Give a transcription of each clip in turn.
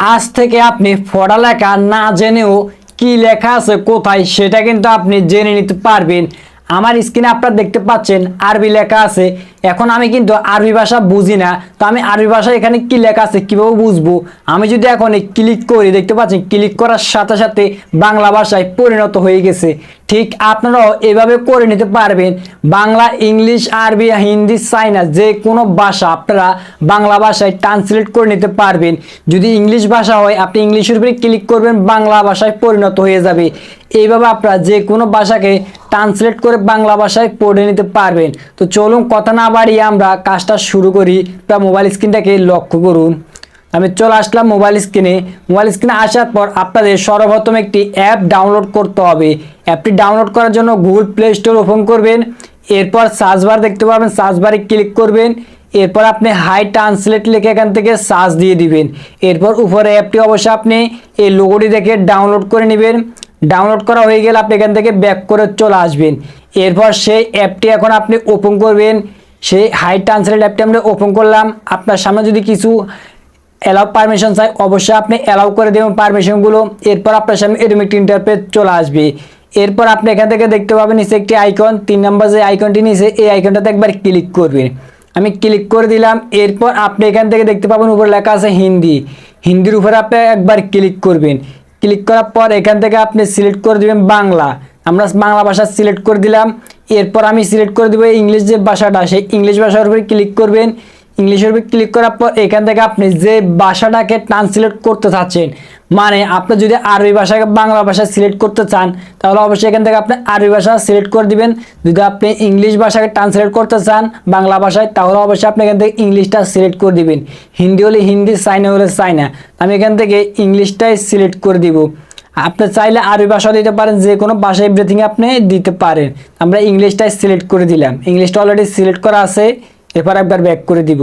আজ থেকে আপনি পড়ালেখা না জেনেও কি লেখা আছে, কোথায়, সেটা কিন্তু আপনি জেনে নিতে পারবেন। আমার স্ক্রিনে আপনারা দেখতে পাচ্ছেন, আরবি লেখা আছে এখন আমি কিন্তু আরবি ভাষা বুঝি না। তো আমি আরবি ভাষা এখানে কি লেখা আছে, কীভাবে বুঝব? আমি যদি এখন ক্লিক করি, দেখতে পাচ্ছেন ক্লিক করার সাথে সাথে বাংলা ভাষায় পরিণত হয়ে গেছে। ঠিক আপনারাও এভাবে করে নিতে পারবেন। বাংলা, ইংলিশ, আরবি, হিন্দি চাইনা যে কোনো ভাষা আপনারা বাংলা ভাষায় ট্রান্সলেট করে নিতে পারবেন। যদি ইংলিশ ভাষা হয়, আপনি ইংলিশের উপরে ক্লিক করবেন, বাংলা ভাষায় পরিণত হয়ে যাবে। এইভাবে আপনারা যে কোনো ভাষাকে ট্রান্সলেট করে বাংলা ভাষায় পড়ে নিতে পারবেন। তো চলুন, কথা না বাড়িয়ে আমরা কাজটা শুরু করি। তা মোবাইল স্ক্রিনটাকে লক্ষ্য করুন। আমি চলে আসলাম মোবাইল স্ক্রিনে মোবাইল স্ক্রিনে আসার পর আপনাদের সর্বপ্রথম একটি অ্যাপ ডাউনলোড করতে হবে। অ্যাপটি ডাউনলোড করার জন্য গুগল প্লে স্টোর ওপেন করবেন। এরপর সার্চ বার দেখতে পাবেন। সার্চ বারে ক্লিক করবেন। এরপর আপনি হাই ট্রান্সলেট লিখে এখান থেকে সার্চ দিয়ে দিবেন। এরপর উপরে অ্যাপটি অবশ্যই আপনি এই লোগোটি দেখে ডাউনলোড করে নেবেন। ডাউনলোড করা হয়ে গেলে আপনি এখান থেকে ব্যাক করে চলে আসবেন। এরপর সেই অ্যাপটি এখন আপনি ওপেন করবেন। সেই হাই ট্রান্সলেট অ্যাপটি আমরা ওপেন করলাম। আপনার সামনে যদি কিছু অ্যালাউ পারমিশন চাই, অবশ্যই আপনি অ্যালাউ করে দেবেন পারমিশনগুলো এরপর আপনার সামনে এরকম একটি ইন্টারপেজ চলে আসবে। এরপর আপনি এখান থেকে দেখতে পাবেন নিচে একটি আইকন তিন নম্বর যে আইকনটি নিচে, এই আইকনটাতে একবার ক্লিক করবেন। আমি ক্লিক করে দিলাম। এরপর আপনি এখান থেকে দেখতে পাবেন উপরে লেখা আছে হিন্দি। হিন্দির উপরে আপনি একবার ক্লিক করবেন। ক্লিক করার পর এখান থেকে আপনি সিলেক্ট করে দিবেন বাংলা। আমরা বাংলা ভাষা সিলেক্ট করে দিলাম। এরপর আমি সিলেক্ট করে দেবো ইংলিশ যে ভাষাটা, সেই ইংলিশ ভাষার উপরে ক্লিক করবেন। ইংলিশের উপরে ক্লিক করার পর এখান থেকে আপনি যে ভাষাটাকে ট্রান্সলেট করতে চাচ্ছেন মানে আপনি যদি আরবি ভাষাকে বাংলা ভাষা সিলেক্ট করতে চান, তাহলে অবশ্যই এখান থেকে আপনি আরবি ভাষা সিলেক্ট করে দিবেন। যদি আপনি ইংলিশ ভাষাকে ট্রান্সলেট করতে চান, বাংলা ভাষায়, তাহলে অবশ্যই আপনি এখান থেকে ইংলিশটা সিলেক্ট করে দিবেন। হিন্দি হলে হিন্দি, চাইনা হলে চাইনা। আমি এখান থেকে ইংলিশটাই সিলেক্ট করে দিব। আপনি চাইলে আরবি ভাষা দিতে পারেন, যে কোনো ভাষা এভরিথিং আপনি দিতে পারেন। আমরা ইংলিশটাই সিলেক্ট করে দিলাম। ইংলিশটা অলরেডি সিলেক্ট করা আছে, এরপর একবার ব্যাক করে দিব।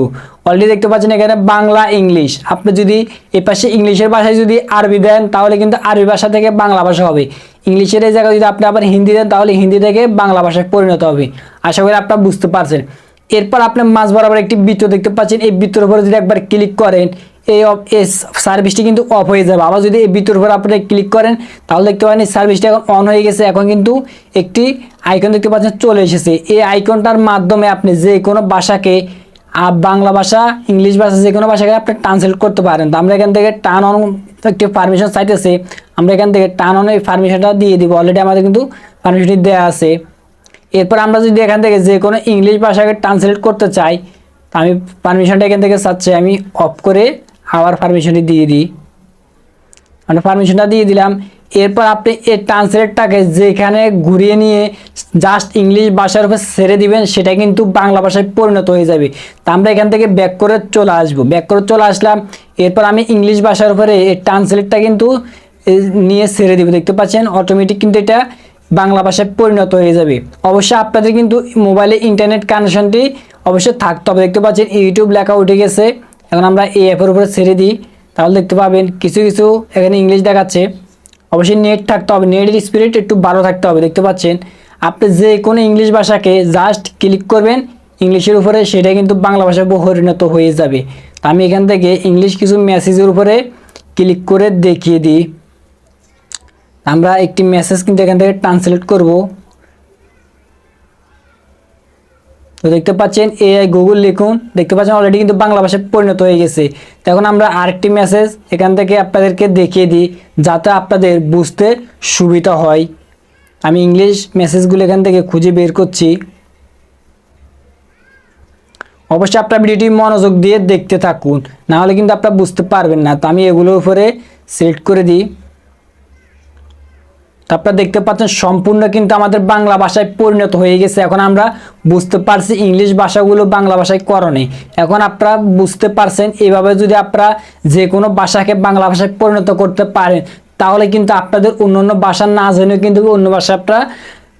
অলরেডি দেখতে পাচ্ছেন এখানে বাংলা, ইংলিশ। আপনি যদি এ পাশে ইংলিশের ভাষায় যদি আরবি দেন, তাহলে কিন্তু আরবি ভাষা থেকে বাংলা ভাষা হবে। ইংলিশের এই জায়গায় যদি আপনি আবার হিন্দি দেন, তাহলে হিন্দি থেকে বাংলা ভাষায় পরিণত হবে। আশা করি আপনারা বুঝতে পারছেন। এরপর আপনি মাঝ বরাবর একটি বৃত্ত দেখতে পাচ্ছেন। এই বৃত্তর উপরে যদি একবার ক্লিক করেন এই সার্ভিসটি কিন্তু অফ হয়ে যাবে। আবার যদি এই বৃত্তর উপর আপনি ক্লিক করেন, তাহলে দেখতে পারেন এই সার্ভিসটি এখন অন হয়ে গেছে। এখন কিন্তু একটি আইকন দেখতে পাচ্ছেন, চলে এসেছে। এই আইকনটার মাধ্যমে আপনি যে কোনো ভাষাকে আপ বাংলা ভাষা, ইংলিশ ভাষা যে কোনো ভাষাকে আপনি ট্রান্সলেট করতে পারেন। তো আমরা এখান থেকে টার্ন অন একটি পারমিশন চাইতেছে। আমরা এখান থেকে টার্ন অন এই পারমিশনটা দিয়ে দিব। অলরেডি আমাদের কিন্তু পারমিশনটি দেওয়া আছে। এরপর আমরা যদি এখান থেকে যে কোনো ইংলিশ ভাষাকে ট্রান্সলেট করতে চাই আমি পারমিশনটা এখান থেকে চাচ্ছি, আমি অফ করে আবার পারমিশনটি দিয়ে দিই। মানে পারমিশনটা দিয়ে দিলাম। এরপর আপনি এই ট্রান্সলেটটাকে যেখানে ঘুরিয়ে নিয়ে জাস্ট ইংলিশ ভাষার উপর ছেড়ে দিবেন, সেটা কিন্তু বাংলা ভাষায় পরিণত হয়ে যাবে। তা আমরা এখান থেকে ব্যাক করে চলে আসব। ব্যাক করে চলে আসলাম। এরপর আমি ইংলিশ ভাষার উপরে এই ট্রান্সলেটটা কিন্তু নিয়ে ছেড়ে দিব। দেখতে পাচ্ছেন অটোমেটিক কিন্তু এটা বাংলা ভাষায় পরিণত হয়ে যাবে। অবশ্যই আপনাদের কিন্তু মোবাইলে ইন্টারনেট কানেকশনটি অবশ্যই থাকতে হবে। দেখতে পাচ্ছেন ইউটিউব লেখা উঠে গেছে। এখন আমরা এই অ্যাপের উপরে ছেড়ে দিই, তাহলে দেখতে পাবেন কিছু কিছু এখানে ইংলিশ দেখাচ্ছে। অবশ্যই নেট থাকতে হবে নেটের স্পিরিট একটু ভালো থাকতে হবে, দেখতে পাচ্ছেন? আপনি যে কোনো ইংলিশ ভাষাকে জাস্ট ক্লিক করবেন ইংলিশের উপরে সেটা কিন্তু বাংলা ভাষায় পরিণত হয়ে যাবে। তা আমি এখান থেকে ইংলিশ কিছু মেসেজের উপরে ক্লিক করে দেখিয়ে দিই। আমরা একটি মেসেজ কিন্তু এখান থেকে ট্রান্সলেট করব। তো দেখতে পাচ্ছেন এআই গুগল লিখুন। দেখতে পাচ্ছেন অলরেডি কিন্তু বাংলা ভাষায় পরিণত হয়ে গেছে। তো এখন আমরা আরেকটি মেসেজ এখান থেকে আপনাদেরকে দেখিয়ে দিই, যাতে আপনাদের বুঝতে সুবিধা হয়। আমি ইংলিশ মেসেজগুলো এখান থেকে খুঁজে বের করছি। অবশ্যই আপনার ভিডিওটি মনোযোগ দিয়ে দেখতে থাকুন নাহলে কিন্তু আপনারা বুঝতে পারবেন না। তো আমি এগুলোর উপরে সিলেক্ট করে দিই। তো আপনারা দেখতে পাচ্ছেন, সম্পূর্ণ কিন্তু আমাদের বাংলা ভাষায় পরিণত হয়ে গেছে। এখন আমরা বুঝতে পারছি ইংলিশ ভাষাগুলো বাংলা ভাষায় করণে এখন আপনারা বুঝতে পারছেন, এভাবে যদি আপনারা যে কোনো ভাষাকে বাংলা ভাষায় পরিণত করতে পারেন, তাহলে কিন্তু আপনাদের অন্য অন্য ভাষা না জেনেও কিন্তু অন্য ভাষা আপনারা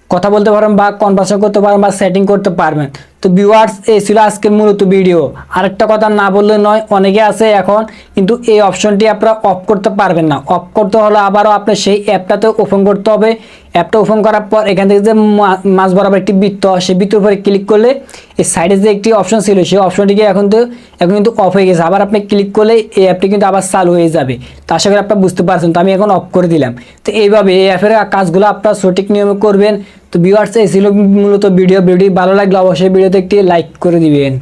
কথা বলতে পারবেন বা কনভার্সন করতে পারবেন বা সেটিং করতে পারবেন। তো ভিউয়ার্স এই ছিল আজকের মূলত ভিডিও আরেকটা কথা না বললে নয়, অনেকে আছে এখন, কিন্তু এই অপশনটি আপনারা অফ করতে পারবেন না। অফ করতে হলে আবারও আপনার সেই অ্যাপটাতে ওপেন করতে হবে। অ্যাপটা ওপেন করার পর এখান থেকে যে মা- মাঝ বরাবর একটি বৃত্ত, সেই বৃত্তের উপরে ক্লিক করলে এই সাইডে যে একটি অপশন ছিল, সেই অপশনটিকে এখন তো, এখন কিন্তু অফ হয়ে গেছে। আবার আপনি ক্লিক করলে এই অ্যাপটি কিন্তু আবার চালু হয়ে যাবে। তো আশা করি আপনারা বুঝতে পারছেন। তো আমি এখন অফ করে দিলাম। তো এইভাবে এই অ্যাপের কাজগুলো আপনারা সঠিক নিয়মে করবেন। তো ভিউয়ার্স এই ছিল মূলত ভিডিও ভিডিও ভালো লাগলে অবশ্যই ভিডিওতে একটি লাইক করে দিবেন।